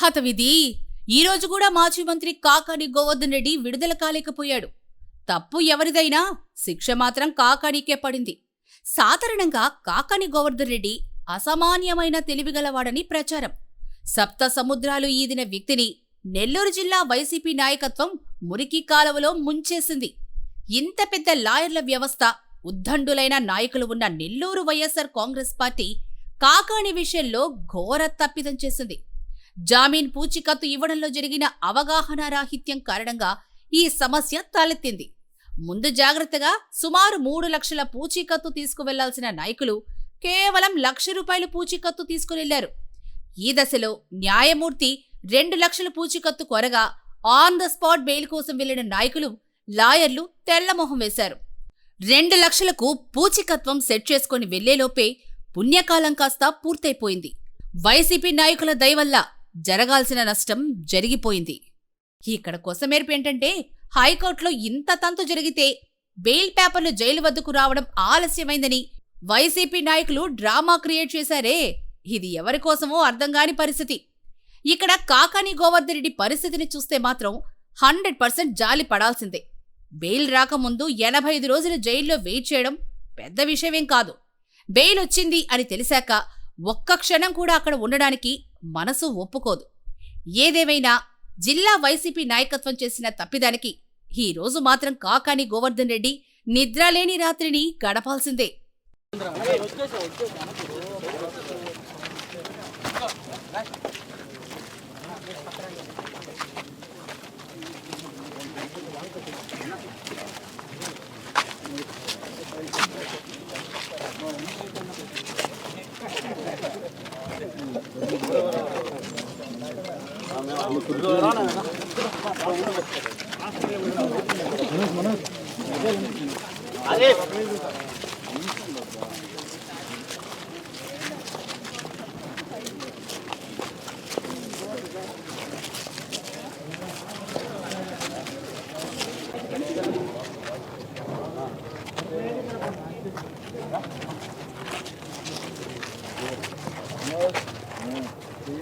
హతవిధి. ఈరోజు కూడా మాజీ మంత్రి కాకాని గోవర్ధన్ రెడ్డి విడుదల కాలేకపోయాడు. తప్పు ఎవరిదైనా శిక్ష మాత్రం కాకాణికే పడింది. సాధారణంగా కాకాని గోవర్ధన్ రెడ్డి అసామాన్యమైన తెలివిగలవాడని ప్రచారం. సప్త సముద్రాలు ఈదిన వ్యక్తిని నెల్లూరు జిల్లా వైసీపీ నాయకత్వం మురికి కాలువలో ముంచేసింది. ఇంత పెద్ద లాయర్ల వ్యవస్థ ఉద్దండులైన నాయకులు ఉన్న Nellore YSR Congress party Kakani విషయంలో ఘోర తప్పిదం చేసింది. జామీన్ పూచికత్తు ఇవ్వడంలో జరిగిన అవగాహన రాహిత్యం కారణంగా ఈ సమస్య తలెత్తింది. ముందు జాగ్రత్తగా సుమారు మూడు లక్షల పూచీకత్తు తీసుకువెళ్ళాల్సిన నాయకులు కేవలం లక్ష రూపాయలు పూచీకత్తు తీసుకువెళ్ళారు. ఈ దశలో న్యాయమూర్తి రెండు లక్షల పూచీకత్తు కొరగా ఆన్ ద స్పాట్ బెయిల్ కోసం వెళ్ళిన నాయకులు లాయర్లు తెల్లమొహం వేశారు. రెండు లక్షలకు పూచికత్వం సెట్ చేసుకుని వెళ్ళేలోపే పుణ్యకాలం కాస్త పూర్తయిపోయింది. వైసీపీ నాయకుల దయవల్ల జరగాల్సిన నష్టం జరిగిపోయింది. ఇక్కడ కోసమేర్పు ఏంటంటే హైకోర్టులో ఇంత తంతు జరిగితే బెయిల్ పేపర్లు జైలు వద్దకు రావడం ఆలస్యమైందని వైసీపీ నాయకులు డ్రామా క్రియేట్ చేశారే. ఇది ఎవరి కోసమో అర్థంగాని పరిస్థితి. ఇక్కడ కాకాని గోవర్ధన్ రెడ్డి పరిస్థితిని చూస్తే మాత్రం హండ్రెడ్ పర్సెంట్ జాలి పడాల్సిందే. బెయిల్ రాకముందు ఎనభై ఐదు రోజులు జైల్లో వెయిట్ చేయడం పెద్ద విషయమేం కాదు. బెయిల్ వచ్చింది అని తెలిసాక ఒక్క క్షణం కూడా అక్కడ ఉండడానికి మనసు ఒప్పుకోదు ఏదేమైనా జిల్లా వైసీపీ నాయకత్వం చేసిన తప్పిదానికి ఈరోజు మాత్రం కాకాని గోవర్ధన్ రెడ్డి నిద్రలేని రాత్రిని గడపాల్సిందే Thank you. అదే